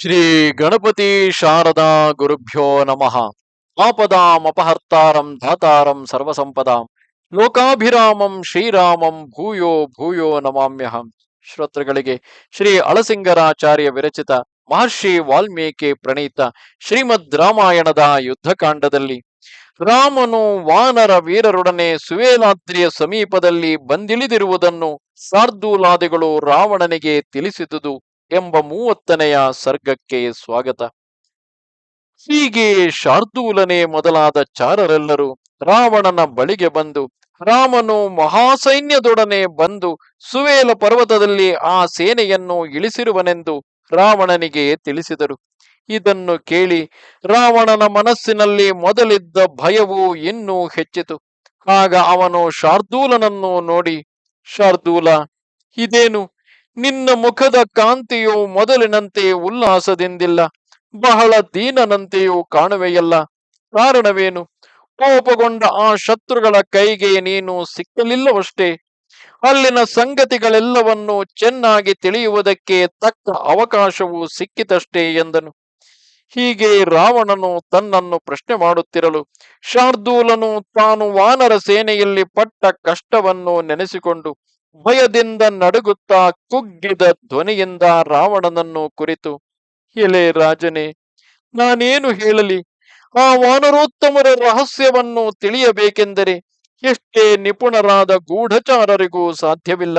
ಶ್ರೀ ಗಣಪತಿ ಶಾರದಾ ಗುರುಭ್ಯೋ ನಮಃ. ಆಪದಾಂ ಅಪಹರ್ತಾರಂ ಧಾತಾರಂ ಸರ್ವಸಂಪದಾಂ. ಲೋಕಾಭಿರಾಮಂ ಶ್ರೀರಾಮಂ ಭೂಯೋ ಭೂಯೋ ನಮಾಮ್ಯಹಂ ಶ್ರೋತೃಗಳಿಗೆ ಶ್ರೀ ಅಳಸಿಂಗರಾಚಾರ್ಯ ವಿರಚಿತ ಮಹರ್ಷಿ ವಾಲ್ಮೀಕಿ ಪ್ರಣೀತ ಶ್ರೀಮದ್ ರಾಮಾಯಣದ ಯುದ್ಧಕಾಂಡದಲ್ಲಿ ರಾಮನು ವಾನರ ವೀರರೊಡನೆ ಸುವೇಲಾದ್ರಿಯ ಸಮೀಪದಲ್ಲಿ ಬಂದಿಳಿದಿರುವುದನ್ನು ಸಾರ್ದೂಲಾದಿಗಳು ರಾವಣನಿಗೆ ತಿಳಿಸಿದುದು. ಎಂಬ ಮೂವತ್ತನೆಯ ಸರ್ಗಕ್ಕೆ ಸ್ವಾಗತ. ಹೀಗೆ ಶಾರ್ದೂಲನೆ ಮೊದಲಾದ ಚಾರರೆಲ್ಲರೂ ರಾವಣನ ಬಳಿಗೆ ಬಂದು, ರಾಮನು ಮಹಾಸೈನ್ಯದೊಡನೆ ಬಂದು ಸುವೇಲ ಪರ್ವತದಲ್ಲಿ ಆ ಸೇನೆಯನ್ನು ಇಳಿಸಿರುವನೆಂದು ರಾವಣನಿಗೆ ತಿಳಿಸಿದರು. ಇದನ್ನು ಕೇಳಿ ರಾವಣನ ಮನಸ್ಸಿನಲ್ಲಿ ಮೊದಲಿದ್ದ ಭಯವು ಇನ್ನೂ ಹೆಚ್ಚಿತು. ಆಗ ಅವನು ಶಾರ್ದೂಲನನ್ನು ನೋಡಿ, ಶಾರ್ದೂಲ, ಇದೇನು ನಿನ್ನ ಮುಖದ ಕಾಂತಿಯು ಮೊದಲಿನಂತೆ ಉಲ್ಲಾಸದಿಂದಿಲ್ಲ, ಬಹಳ ದೀನನಂತೆಯೂ ಕಾಣುವೆಯಲ್ಲ. ಕಾರಣವೇನು? ಕೋಪಗೊಂಡ ಆ ಶತ್ರುಗಳ ಕೈಗೆ ನೀನು ಸಿಕ್ಕಲಿಲ್ಲವಷ್ಟೇ. ಅಲ್ಲಿನ ಸಂಗತಿಗಳೆಲ್ಲವನ್ನು ಚೆನ್ನಾಗಿ ತಿಳಿಯುವುದಕ್ಕೆ ತಕ್ಕ ಅವಕಾಶವೂ ಸಿಕ್ಕಿತಷ್ಟೇ ಎಂದನು. ಹೀಗೆ ರಾವಣನು ತನ್ನನ್ನು ಪ್ರಶ್ನೆ ಮಾಡುತ್ತಿರಲು, ಶಾರ್ದೂಲನು ತಾನು ವಾನರ ಸೇನೆಯಲ್ಲಿ ಪಟ್ಟ ಕಷ್ಟವನ್ನು ನೆನೆಸಿಕೊಂಡು ಭಯದಿಂದ ನಡುಗುತ್ತಾ ಕುಗ್ಗಿದ ಧ್ವನಿಯಿಂದ ರಾವಣನನ್ನು ಕುರಿತು, ಎಲೆ ರಾಜನೇ, ನಾನೇನು ಹೇಳಲಿ? ಆ ವಾನರೋತ್ತಮರ ರಹಸ್ಯವನ್ನು ತಿಳಿಯಬೇಕೆಂದರೆ ಎಷ್ಟೇ ನಿಪುಣರಾದ ಗೂಢಚಾರರಿಗೂ ಸಾಧ್ಯವಿಲ್ಲ.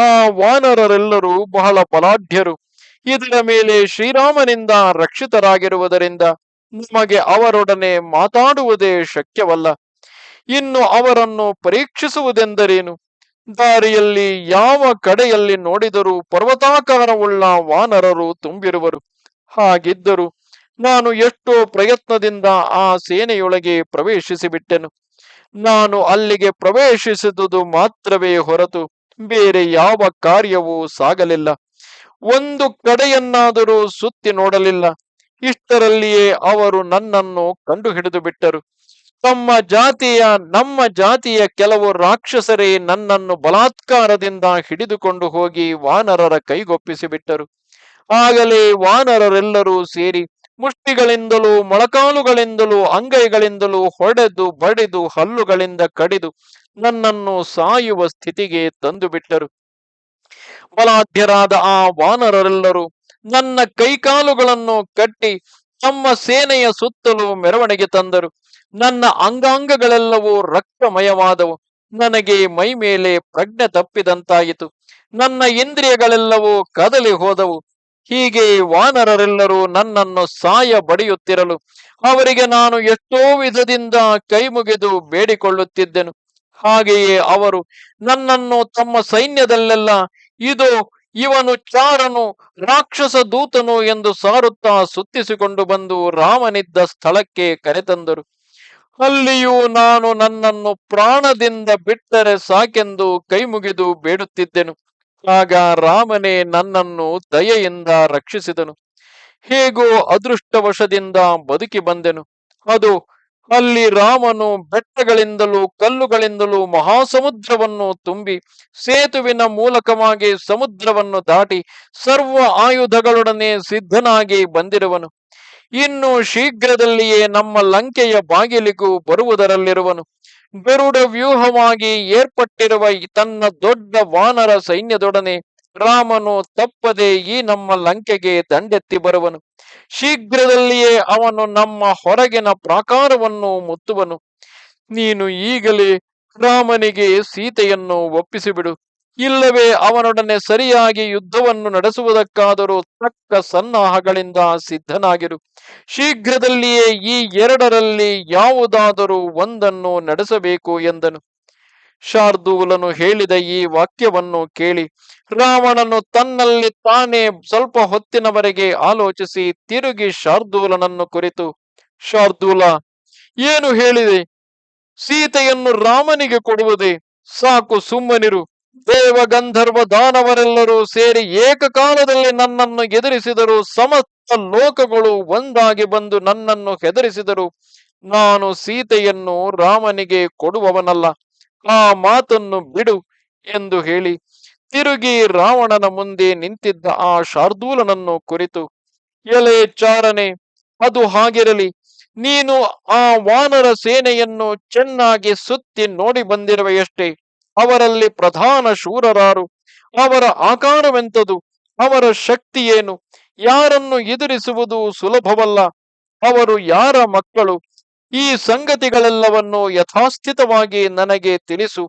ಆ ವಾನರರೆಲ್ಲರೂ ಬಹಳ ಬಲಾಢ್ಯರು. ಇದರ ಮೇಲೆ ಶ್ರೀರಾಮನಿಂದ ರಕ್ಷಿತರಾಗಿರುವುದರಿಂದ ನಮಗೆ ಅವರೊಡನೆ ಮಾತಾಡುವುದೇ ಶಕ್ಯವಲ್ಲ. ಇನ್ನು ಅವರನ್ನು ಪರೀಕ್ಷಿಸುವುದೆಂದರೇನು? ದಾರಿಯಲ್ಲಿ ಯಾವ ಕಡೆಯಲ್ಲಿ ನೋಡಿದರೂ ಪರ್ವತಾಕಾರವುಳ್ಳ ವಾನರರು ತುಂಬಿರುವರು. ಹಾಗಿದ್ದರು ನಾನು ಎಷ್ಟೋ ಪ್ರಯತ್ನದಿಂದ ಆ ಸೇನೆಯೊಳಗೆ ಪ್ರವೇಶಿಸಿಬಿಟ್ಟೆನು. ನಾನು ಅಲ್ಲಿಗೆ ಪ್ರವೇಶಿಸಿದುದು ಮಾತ್ರವೇ ಹೊರತು ಬೇರೆ ಯಾವ ಕಾರ್ಯವೂ ಸಾಗಲಿಲ್ಲ. ಒಂದು ಕಡೆಯನ್ನಾದರೂ ಸುತ್ತಿ ನೋಡಲಿಲ್ಲ. ಇಷ್ಟರಲ್ಲಿಯೇ ಅವರು ನನ್ನನ್ನು ಕಂಡು ಹಿಡಿದು ಬಿಟ್ಟರು ತಮ್ಮ ಜಾತಿಯ, ನಮ್ಮ ಜಾತಿಯ ಕೆಲವು ರಾಕ್ಷಸರೇ ನನ್ನನ್ನು ಬಲಾತ್ಕಾರದಿಂದ ಹಿಡಿದುಕೊಂಡು ಹೋಗಿ ವಾನರರ ಕೈಗೊಪ್ಪಿಸಿಬಿಟ್ಟರು ಆಗಲೇ ವಾನರರೆಲ್ಲರೂ ಸೇರಿ ಮುಷ್ಟಿಗಳಿಂದಲೂ, ಮೊಳಕಾಲುಗಳಿಂದಲೂ, ಅಂಗೈಗಳಿಂದಲೂ ಹೊಡೆದು, ಬಡಿದು, ಹಲ್ಲುಗಳಿಂದ ಕಡಿದು ನನ್ನನ್ನು ಸಾಯುವ ಸ್ಥಿತಿಗೆ ತಂದು ಬಿಟ್ಟರು. ಆ ವಾನರರೆಲ್ಲರೂ ನನ್ನ ಕೈಕಾಲುಗಳನ್ನು ಕಟ್ಟಿ ತಮ್ಮ ಸೇನೆಯ ಸುತ್ತಲೂ ಮೆರವಣಿಗೆ ತಂದರು. ನನ್ನ ಅಂಗಾಂಗಗಳೆಲ್ಲವೂ ರಕ್ತಮಯವಾದವು. ನನಗೆ ಮೈ ಮೇಲೆ ಪ್ರಜ್ಞೆ ತಪ್ಪಿದಂತಾಯಿತು. ನನ್ನ ಇಂದ್ರಿಯಗಳೆಲ್ಲವೂ ಕದಲಿ ಹೋದವು. ಹೀಗೆ ವಾನರರೆಲ್ಲರೂ ನನ್ನನ್ನು ಸಾಯ ಬಡಿಯುತ್ತಿರಲು ಅವರಿಗೆ ನಾನು ಎಷ್ಟೋ ವಿಧದಿಂದ ಕೈ ಮುಗಿದು ಬೇಡಿಕೊಳ್ಳುತ್ತಿದ್ದೆನು. ಹಾಗೆಯೇ ಅವರು ನನ್ನನ್ನು ತಮ್ಮ ಸೈನ್ಯದಲ್ಲೆಲ್ಲ, ಇದು, ಇವನು ಚಾರನು, ರಾಕ್ಷಸ ದೂತನು ಎಂದು ಸಾರುತ್ತಾ ಸುತ್ತಿಸಿಕೊಂಡು ಬಂದು ರಾಮನಿದ್ದ ಸ್ಥಳಕ್ಕೆ ಕರೆತಂದರು. ಅಲ್ಲಿಯೂ ನಾನು ನನ್ನನ್ನು ಪ್ರಾಣದಿಂದ ಬಿಟ್ಟರೆ ಸಾಕೆಂದು ಕೈ ಮುಗಿದು ಬೇಡುತ್ತಿದ್ದೆನು. ಆಗ ರಾಮನೇ ನನ್ನನ್ನು ದಯೆಯಿಂದ ರಕ್ಷಿಸಿದನು. ಹೇಗೋ ಅದೃಷ್ಟವಶದಿಂದ ಬದುಕಿ ಬಂದೆನು. ಅದು ಅಲ್ಲಿ ರಾಮನು ಬೆಟ್ಟಗಳಿಂದಲೂ ಕಲ್ಲುಗಳಿಂದಲೂ ಮಹಾಸಮುದ್ರವನ್ನು ತುಂಬಿ ಸೇತುವಿನ ಮೂಲಕವಾಗಿ ಸಮುದ್ರವನ್ನು ದಾಟಿ ಸರ್ವ ಆಯುಧಗಳೊಡನೆ ಸಿದ್ಧನಾಗಿ ಬಂದಿರುವನು. ಇನ್ನು ಶೀಘ್ರದಲ್ಲಿಯೇ ನಮ್ಮ ಲಂಕೆಯ ಬಾಗಿಲಿಗೂ ಬರುವುದರಲ್ಲಿರುವನು. ಗರುಡ ವ್ಯೂಹವಾಗಿ ಏರ್ಪಟ್ಟಿರುವ ತನ್ನ ದೊಡ್ಡ ವಾನರ ಸೈನ್ಯದೊಡನೆ ರಾಮನು ತಪ್ಪದೆ ಈ ನಮ್ಮ ಲಂಕೆಗೆ ದಂಡೆತ್ತಿ ಬರುವನು. ಶೀಘ್ರದಲ್ಲಿಯೇ ಅವನು ನಮ್ಮ ಹೊರಗಿನ ಪ್ರಾಕಾರವನ್ನು ಮುತ್ತುವನು. ನೀನು ಈಗಲೇ ರಾಮನಿಗೆ ಸೀತೆಯನ್ನು ಒಪ್ಪಿಸಿಬಿಡು. ಇಲ್ಲವೇ ಅವನೊಡನೆ ಸರಿಯಾಗಿ ಯುದ್ಧವನ್ನು ನಡೆಸುವುದಕ್ಕಾದರೂ ತಕ್ಕ ಸನ್ನಾಹಗಳಿಂದ ಸಿದ್ಧನಾಗಿರು. ಶೀಘ್ರದಲ್ಲಿಯೇ ಈ ಎರಡರಲ್ಲಿ ಯಾವುದಾದರೂ ಒಂದನ್ನು ನಡೆಸಬೇಕು ಎಂದನು. ಶಾರ್ದೂಲನು ಹೇಳಿದ ಈ ವಾಕ್ಯವನ್ನು ಕೇಳಿ, ರಾವಣನು ತನ್ನಲ್ಲಿ ತಾನೇ ಸ್ವಲ್ಪ ಹೊತ್ತಿನವರೆಗೆ ಆಲೋಚಿಸಿ ತಿರುಗಿ ಶಾರ್ದೂಲನನ್ನು ಕುರಿತು, ಶಾರ್ದೂಲ, ಏನು ಹೇಳಿದೆ? ಸೀತೆಯನ್ನು ರಾಮನಿಗೆ ಕೊಡುವುದೇ? ಸಾಕು ಸುಮ್ಮನಿರು. ದೇವ ಗಂಧರ್ವ ದಾನವರೆಲ್ಲರೂ ಸೇರಿ ಏಕಕಾಲದಲ್ಲಿ ನನ್ನನ್ನು ಎದುರಿಸಿದರು ಸಮಸ್ತ ಲೋಕಗಳು ಒಂದಾಗಿ ಬಂದು ನನ್ನನ್ನು ಹೆದರಿಸಿದರು. ನಾನು ಸೀತೆಯನ್ನು ರಾಮನಿಗೆ ಕೊಡುವವನಲ್ಲ. ಆ ಮಾತನ್ನು ಬಿಡು ಎಂದು ಹೇಳಿ ತಿರುಗಿ ರಾವಣನ ಮುಂದೆ ನಿಂತಿದ್ದ ಆ ಶಾರ್ದೂಲನನ್ನು ಕುರಿತು, ಎಲೆ ಚಾರನೆ, ಅದು ಹಾಗಿರಲಿ. ನೀನು ಆ ವಾನರ ಸೇನೆಯನ್ನು ಚೆನ್ನಾಗಿ ಸುತ್ತಿ ನೋಡಿ ಬಂದಿರುವೆಯಷ್ಟೇ. ಅವರಲ್ಲಿ ಪ್ರಧಾನ ಶೂರರಾರು. ಅವರ ಆಕಾರವೆಂಥದು? ಅವರ ಶಕ್ತಿ ಏನು? ಯಾರನ್ನು ಎದುರಿಸುವುದು ಸುಲಭವಲ್ಲ? ಅವರು ಯಾರ ಮಕ್ಕಳು? ಈ ಸಂಗತಿಗಳೆಲ್ಲವನ್ನು ಯಥಾಸ್ಥಿತವಾಗಿ ನನಗೆ ತಿಳಿಸು.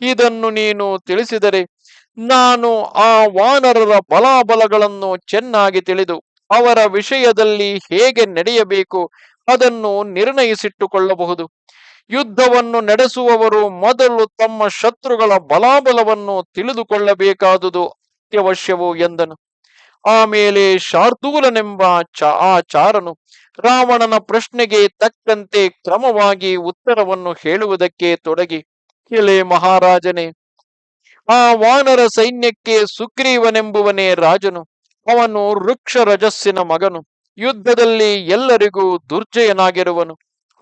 ಇದನ್ನು ನೀನು ತಿಳಿಸಿದರೆ ನಾನು ಆ ವಾನರರ ಬಲಾಬಲಗಳನ್ನು ಚೆನ್ನಾಗಿ ತಿಳಿದು ಅವರ ವಿಷಯದಲ್ಲಿ ಹೇಗೆ ನಡೆಯಬೇಕು ಅದನ್ನು ನಿರ್ಣಯಿಸಿಟ್ಟುಕೊಳ್ಳಬಹುದು. ಯುದ್ಧವನ್ನು ನಡೆಸುವವರು ಮೊದಲು ತಮ್ಮ ಶತ್ರುಗಳ ಬಲಾಬಲವನ್ನು ತಿಳಿದುಕೊಳ್ಳಬೇಕಾದುದು ಅತ್ಯವಶ್ಯವು ಎಂದನು. ಆಮೇಲೆ ಶಾರ್ದೂಲನೆಂಬ ಆ ಚಾರನು ರಾವಣನ ಪ್ರಶ್ನೆಗೆ ತಕ್ಕಂತೆ ಕ್ರಮವಾಗಿ ಉತ್ತರವನ್ನು ಹೇಳುವುದಕ್ಕೆ ತೊಡಗಿ. ಎಲೆ ಮಹಾರಾಜನೇ, ಆ ವಾನರ ಸೈನ್ಯಕ್ಕೆ ಸುಗ್ರೀವನೆಂಬುವನೇ ರಾಜನು. ಅವನು ವೃಕ್ಷ ರಜಸ್ಸಿನ ಮಗನು. ಯುದ್ಧದಲ್ಲಿ ಎಲ್ಲರಿಗೂ ದುರ್ಜಯನಾಗಿರುವನು.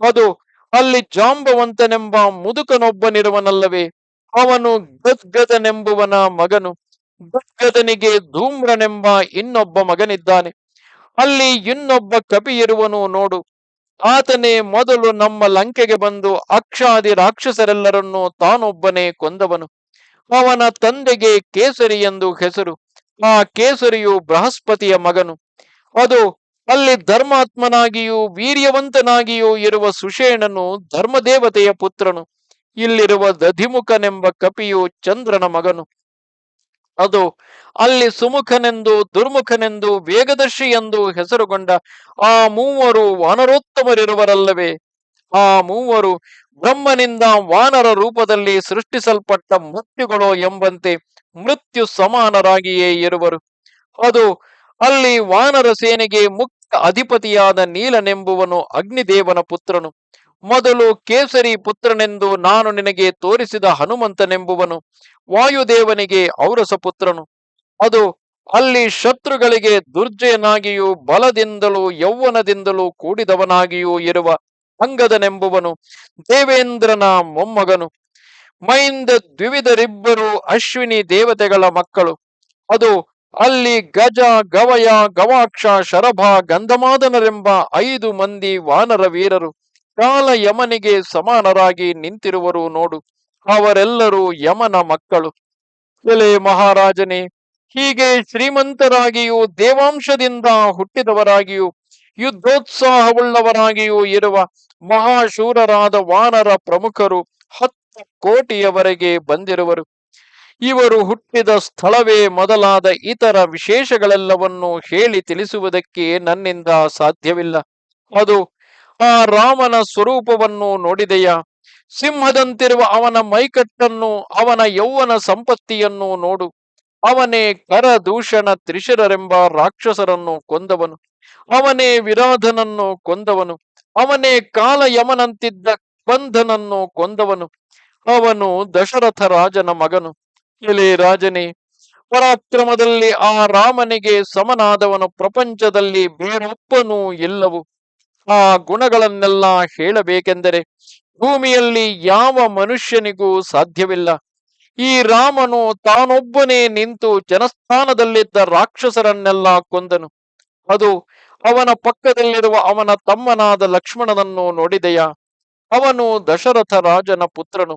ಅದು ಅಲ್ಲಿ ಜಾಂಬವಂತನೆಂಬ ಮುದುಕನೊಬ್ಬನಿರುವನಲ್ಲವೇ? ಅವನು ಗದ್ಗದನೆಂಬುವನ ಮಗನು. ಗದ್ಗದನಿಗೆ ಧೂಮ್ರನೆಂಬ ಇನ್ನೊಬ್ಬ ಮಗನಿದ್ದಾನೆ. ಅಲ್ಲಿ ಇನ್ನೊಬ್ಬ ಕಪಿ ಇರುವನು ನೋಡು. ಆತನೇ ಮೊದಲು ನಮ್ಮ ಲಂಕೆಗೆ ಬಂದು ಅಕ್ಷಾದಿ ರಾಕ್ಷಸರೆಲ್ಲರನ್ನು ತಾನೊಬ್ಬನೇ ಕೊಂದವನು. ಅವನ ತಂದೆಗೆ ಕೇಸರಿ ಎಂದು ಹೆಸರು. ಆ ಕೇಸರಿಯು ಬೃಹಸ್ಪತಿಯ ಮಗನು. ಅದು ಅಲ್ಲಿ ಧರ್ಮಾತ್ಮನಾಗಿಯೂ ವೀರ್ಯವಂತನಾಗಿಯೂ ಇರುವ ಸುಷೇಣನು ಧರ್ಮದೇವತೆಯ ಪುತ್ರನು. ಇಲ್ಲಿರುವ ದಧಿಮುಖನೆಂಬ ಕಪಿಯು ಚಂದ್ರನ ಮಗನು. ಅದು ಅಲ್ಲಿ ಸುಮುಖನೆಂದು, ದುರ್ಮುಖನೆಂದು ವೇಗದರ್ಶಿ ಎಂದು ಹೆಸರುಗೊಂಡ ಆ ಮೂವರು ವಾನರೋತ್ತಮರಿರುವರಲ್ಲವೇ. ಆ ಮೂವರು ಬ್ರಹ್ಮನಿಂದ ವಾನರ ರೂಪದಲ್ಲಿ ಸೃಷ್ಟಿಸಲ್ಪಟ್ಟ ಮೃತ್ಯುಗಳು ಎಂಬಂತೆ ಮೃತ್ಯು ಸಮಾನರಾಗಿಯೇ ಇರುವರು. ಅದು ಅಲ್ಲಿ ವಾನರ ಸೇನೆಗೆ ಮುಖ್ಯ ಅಧಿಪತಿಯಾದ ನೀಲನೆಂಬುವನು ಅಗ್ನಿದೇವನ ಪುತ್ರನು. ಮೊದಲು ಕೇಸರಿ ಪುತ್ರನೆಂದು ನಾನು ನಿನಗೆ ತೋರಿಸಿದ ಹನುಮಂತನೆಂಬುವನು ವಾಯುದೇವನಿಗೆ ಔರಸ ಪುತ್ರನು. ಅದು ಅಲ್ಲಿ ಶತ್ರುಗಳಿಗೆ ದುರ್ಜಯನಾಗಿಯೂ ಬಲದಿಂದಲೂ ಯೌವನದಿಂದಲೂ ಕೂಡಿದವನಾಗಿಯೂ ಇರುವ ಅಂಗದನೆಂಬುವನು ದೇವೇಂದ್ರನ ಮೊಮ್ಮಗನು. ಮೈಂದ ದ್ವಿವಿಧರಿಬ್ಬರು ಅಶ್ವಿನಿ ದೇವತೆಗಳ ಮಕ್ಕಳು. ಅದು ಅಲ್ಲಿ ಗಜ, ಗವಯ, ಗವಾಕ್ಷ, ಶರಭ, ಗಂಧಮಾದನರೆಂಬ ಐದು ಮಂದಿ ವಾನರ ವೀರರು ಕಾಲ ಯಮನಿಗೆ ಸಮಾನರಾಗಿ ನಿಂತಿರುವರು ನೋಡು. ಅವರೆಲ್ಲರೂ ಯಮನ ಮಕ್ಕಳು. ಎಲೆ ಮಹಾರಾಜನೇ, ಹೀಗೆ ಶ್ರೀಮಂತರಾಗಿಯೂ ದೇವಾಂಶದಿಂದ ಹುಟ್ಟಿದವರಾಗಿಯೂ, ಯುದ್ಧೋತ್ಸಾಹವುಳ್ಳವರಾಗಿಯೂ ಇರುವ ಮಹಾಶೂರರಾದ ವಾನರ ಪ್ರಮುಖರು ಹತ್ತು ಕೋಟಿಯವರೆಗೆ ಬಂದಿರುವರು. ಇವರು ಹುಟ್ಟಿದ ಸ್ಥಳವೇ ಮೊದಲಾದ ಇತರ ವಿಶೇಷಗಳೆಲ್ಲವನ್ನು ಹೇಳಿ ತಿಳಿಸುವುದಕ್ಕೆ ನನ್ನಿಂದ ಸಾಧ್ಯವಿಲ್ಲ. ಅದು ಆ ರಾಮನ ಸ್ವರೂಪವನ್ನು ನೋಡಿದೆಯಾ? ಸಿಂಹದಂತಿರುವ ಅವನ ಮೈಕಟ್ಟನ್ನು, ಅವನ ಯೌವನ ಸಂಪತ್ತಿಯನ್ನು ನೋಡು. ಅವನೇ ಕರದೂಷಣ ತ್ರಿಶಿರರೆಂಬ ರಾಕ್ಷಸರನ್ನು ಕೊಂದವನು. ಅವನೇ ವಿರಾಧನನ್ನು ಕೊಂದವನು. ಅವನೇ ಕಾಲಯಮನಂತಿದ್ದ ಬಂಧನನ್ನು ಕೊಂದವನು. ಅವನು ದಶರಥ ರಾಜನ ಮಗನು. ಎಲೆ ರಾಜನೇ, ಪರಾಕ್ರಮದಲ್ಲಿ ಆ ರಾಮನಿಗೆ ಸಮನಾದವನು ಪ್ರಪಂಚದಲ್ಲಿ ಬೇರೊಬ್ಬನೂ ಇಲ್ಲವು. ಆ ಗುಣಗಳನ್ನೆಲ್ಲ ಹೇಳಬೇಕೆಂದರೆ ಭೂಮಿಯಲ್ಲಿ ಯಾವ ಮನುಷ್ಯನಿಗೂ ಸಾಧ್ಯವಿಲ್ಲ. ಈ ರಾಮನು ತಾನೊಬ್ಬನೇ ನಿಂತು ಜನಸ್ಥಾನದಲ್ಲಿದ್ದ ರಾಕ್ಷಸರನ್ನೆಲ್ಲ ಕೊಂದನು. ಅದು ಅವನ ಪಕ್ಕದಲ್ಲಿರುವ ಅವನ ತಮ್ಮನಾದ ಲಕ್ಷ್ಮಣನನ್ನು ನೋಡಿದೆಯಾ? ಅವನು ದಶರಥ ರಾಜನ ಪುತ್ರನು.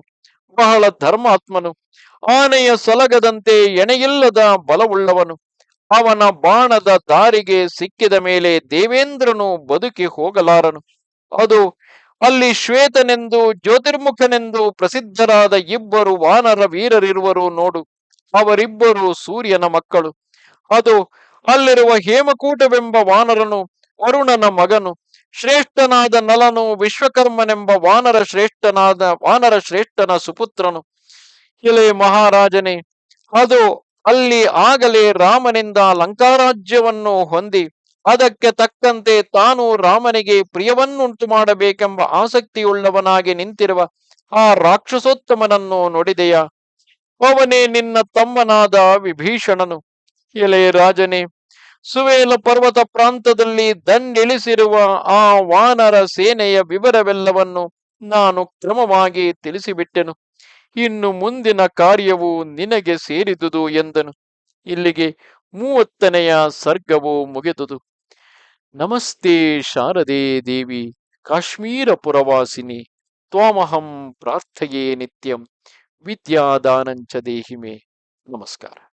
ಬಹಳ ಧರ್ಮಾತ್ಮನು. ಆನೆಯ ಸಲಗದಂತೆ ಎಣೆಯಿಲ್ಲದ ಬಲವುಳ್ಳವನು. ಅವನ ಬಾಣದ ದಾರಿಗೆ ಸಿಕ್ಕಿದ ಮೇಲೆ ದೇವೇಂದ್ರನು ಬದುಕಿ ಹೋಗಲಾರನು. ಅದು ಅಲ್ಲಿ ಶ್ವೇತನೆಂದು, ಜ್ಯೋತಿರ್ಮುಖನೆಂದು ಪ್ರಸಿದ್ಧರಾದ ಇಬ್ಬರು ವಾನರ ವೀರರಿರುವರು ನೋಡು. ಅವರಿಬ್ಬರು ಸೂರ್ಯನ ಮಕ್ಕಳು. ಅದು ಅಲ್ಲಿರುವ ಹೇಮಕೂಟವೆಂಬ ವಾನರನು ಅರುಣನ ಮಗನು. ಶ್ರೇಷ್ಠನಾದ ನಲನು, ವಿಶ್ವಕರ್ಮನೆಂಬ ವಾನರ ಶ್ರೇಷ್ಠನಾದ, ವಾನರ ಶ್ರೇಷ್ಠನ ಸುಪುತ್ರನು. ಇಲೆ ಮಹಾರಾಜನೇ, ಅದು ಅಲ್ಲಿ ಆಗಲೇ ರಾಮನಿಂದ ಲಂಕಾರಾಜ್ಯವನ್ನು ಹೊಂದಿ, ಅದಕ್ಕೆ ತಕ್ಕಂತೆ ತಾನು ರಾಮನಿಗೆ ಪ್ರಿಯವನ್ನುಂಟು ಮಾಡಬೇಕೆಂಬ ಆಸಕ್ತಿಯುಳ್ಳವನಾಗಿ ನಿಂತಿರುವ ಆ ರಾಕ್ಷಸೋತ್ತಮನನ್ನು ನೋಡಿದೆಯಾ? ಅವನೇ ನಿನ್ನ ತಮ್ಮನಾದ ವಿಭೀಷಣನು. ಎಲೆ ರಾಜನೇ ಸುವೇಲ ಪರ್ವತ ಪ್ರಾಂತದಲ್ಲಿ ದಂಡಿಳಿಸಿರುವ ಆ ವಾನರ ಸೇನೆಯ ವಿವರವೆಲ್ಲವನ್ನು ನಾನು ಕ್ರಮವಾಗಿ ತಿಳಿಸಿಬಿಟ್ಟೆನು. ಇನ್ನು ಮುಂದಿನ ಕಾರ್ಯವು ನಿನಗೆ ಸೇರಿದುದು ಎಂದನು. ಇಲ್ಲಿಗೆ ಮೂವತ್ತನೆಯ ಸರ್ಗವು ಮುಗಿದುದು. ನಮಸ್ತೆ ಶಾರದೆ ದೇವಿ, ಕಾಶ್ಮೀರ ಪುರವಾಸಿನಿ, ತ್ವಾಮಹಂ ಪ್ರಾರ್ಥಯೇ ನಿತ್ಯಂ, ವಿದ್ಯಾದಾನಂಚ ದೇಹಿಮೆ. ನಮಸ್ಕಾರ.